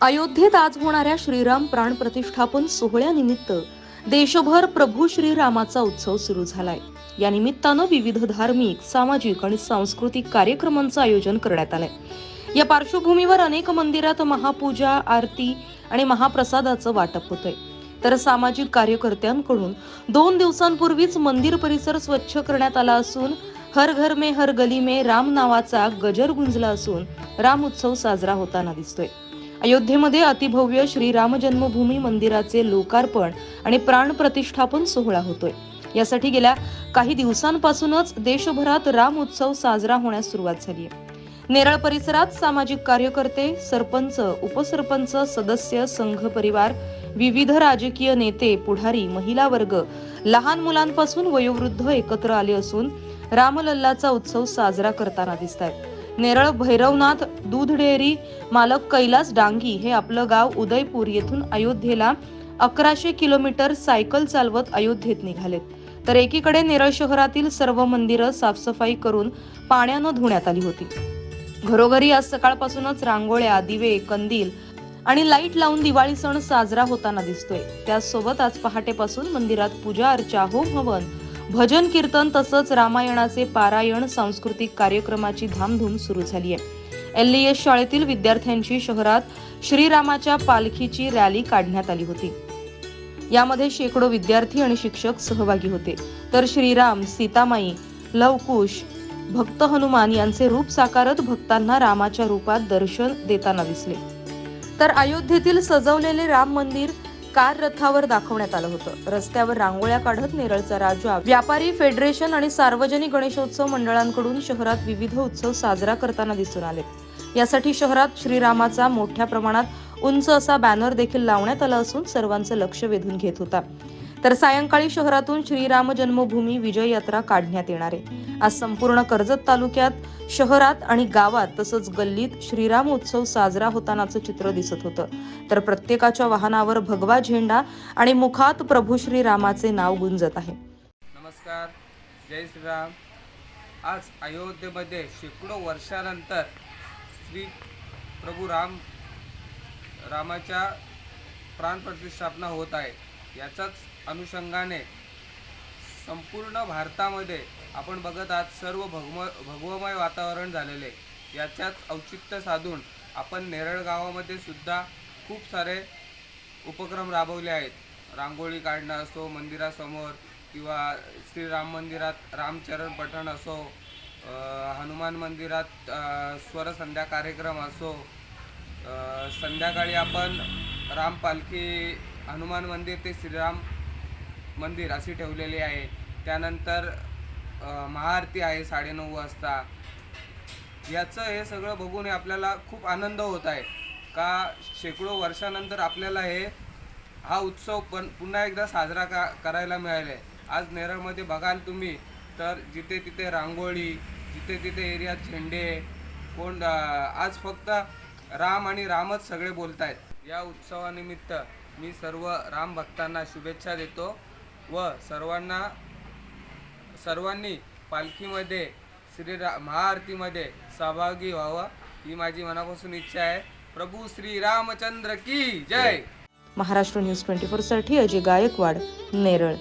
अयोध्येत आज होणाऱ्या श्रीराम प्राण प्रतिष्ठापन सोहळ्यानिमित्त देशभर प्रभू श्रीरामाचा उत्सव सुरू झालाय. या निमित्तानं विविध धार्मिक सामाजिक आणि सांस्कृतिक कार्यक्रमांचं आयोजन करण्यात आलंय. या पार्श्वभूमीवर अनेक मंदिरात महापूजा आरती आणि महाप्रसादाचं वाटप होतंय. तर सामाजिक कार्यकर्त्यांकडून दोन दिवसांपूर्वीच मंदिर परिसर स्वच्छ करण्यात आला असून हर घर में हर गली में राम नावाचा गजर गुंजला असून राम उत्सव साजरा होताना दिसतोय. अयोध्येमध्ये अतिभव्य श्रीराम जन्मभूमी मंदिराचे लोकार्पण आणि प्राण प्रतिष्ठापन सोहळा होतोय. यासाठी गेल्या काही दिवसांपासूनच देशभरात राम उत्सव साजरा होण्यास सुरुवात झाली आहे. नेरळ परिसरात सामाजिक कार्यकर्ते सरपंच उपसरपंच सदस्य संघ परिवार विविध राजकीय नेते पुढारी महिला वर्ग लहान मुलांपासून वयोवृद्ध एकत्र आले असून रामलल्लाचा उत्सव साजरा करताना दिसत आहेत नेरळ भैरवनाथ दूध डेअरी मालक कैलास डांगी हे आपलं गाव उदयपूर येथून अयोध्येला अकराशे किलोमीटर सायकल चालवत अयोध्येत निघालेत. तर एकीकडे नेरळ शहरातील सर्व मंदिरं साफसफाई करून पाण्यानं धुण्यात आली होती. घरोघरी आज सकाळपासूनच रांगोळ्या दिवे कंदील आणि लाइट लावून दिवाळी सण साजरा होताना दिसतोय. त्याचसोबत आज पहाटेपासून मंदिरात पूजा अर्चा होम हवन भजन कीर्तन तसंच रामायणाचे पारायण सांस्कृतिक कार्यक्रमाची धामधूम सुरू झाली आहे. एल एस शाळेतील विद्यार्थ्यांची शहरात श्रीरामाच्या पालखीची रॅली काढण्यात आली होती. यामध्ये शेकडो विद्यार्थी आणि शिक्षक सहभागी होते. तर श्रीराम सीतामाई लवकुश भक्त हनुमान यांचे रूप साकारत भक्तांना रामाच्या रूपात दर्शन देताना दिसले. तर अयोध्येतील सजवलेले राम मंदिर कार रथावर दाखवण्यात आलं होतं. रस्त्यावर रांगोळ्या काढत नेरळचा राजा व्यापारी फेडरेशन आणि सार्वजनिक गणेशोत्सव मंडळांकडून शहरात विविध उत्सव साजरा करताना दिसून आले. यासाठी शहरात श्रीरामाचा मोठ्या प्रमाणात उंच असा बॅनर देखील लावण्यात आला असून सर्वांचं लक्ष वेधून घेत होता. तर सायंकाळी शहरातून श्रीराम जन्मभूमी विजय यात्रा काढण्यात येणार आहे. आज संपूर्ण कर्जत तालुक्यात शहरात आणि गावात तसंच गल्लीत श्रीराम उत्सव साजरा होतानाचं चित्र दिसत होतं. तर प्रत्येकाच्या वाहनावर भगवा झेंडा आणि मुखात प्रभू श्रीरामाचे नाव गुंजत आहे. नमस्कार. जय श्रीराम. आज अयोध्येमध्ये शेकडो वर्षानंतर श्री प्रभू राम रामाच्या प्राणप्रतिष्ठापना होत आहे. याचाच अनुषंगाने संपूर्ण भारतामध्ये आपण बघत आहात सर्व भगम भगवमय वातावरण झालेले याच्यात याच्याच औचित्य साधून आपण नेरळ गावामध्ये सुद्धा खूप सारे उपक्रम राबवले आहेत. रांगोळी काढणं असो मंदिरासमोर किंवा श्रीराम मंदिरात रामचरण पठण असो हनुमान मंदिरात स्वरसंध्या कार्यक्रम असो संध्याकाळी आपण राम पालखी हनुमान मंदिर ते श्रीराम मंदिर अशी ठेवलेली आहे. त्यानंतर महाआरती आहे साडेनऊ वाजता. याचं हे सगळं बघून हे आपल्याला खूप आनंद होत आहे. का शेकडो वर्षानंतर आपल्याला हे हा उत्सव पण पुन्हा एकदा साजरा का करायला मिळाला. आहे आज नेरळमध्ये बघाल तुम्ही तर जिथे तिथे रांगोळी जिथे तिथे एरियात झेंडे कोण आज फक्त राम आणि रामच सगळे बोलत आहेत या उत्सवानिमित्त मी सर्व राम भक्तांना शुभेच्छा देतो. व सर्वांना सर्वांनी पालखीमध्ये श्रीरा महाआरतीमध्ये सहभागी व्हावं ही माझी मनापासून इच्छा आहे. प्रभू श्री रामचंद्र की जय! महाराष्ट्र न्यूज ट्वेंटी फोरसाठी अजय गायकवाड नेरळ.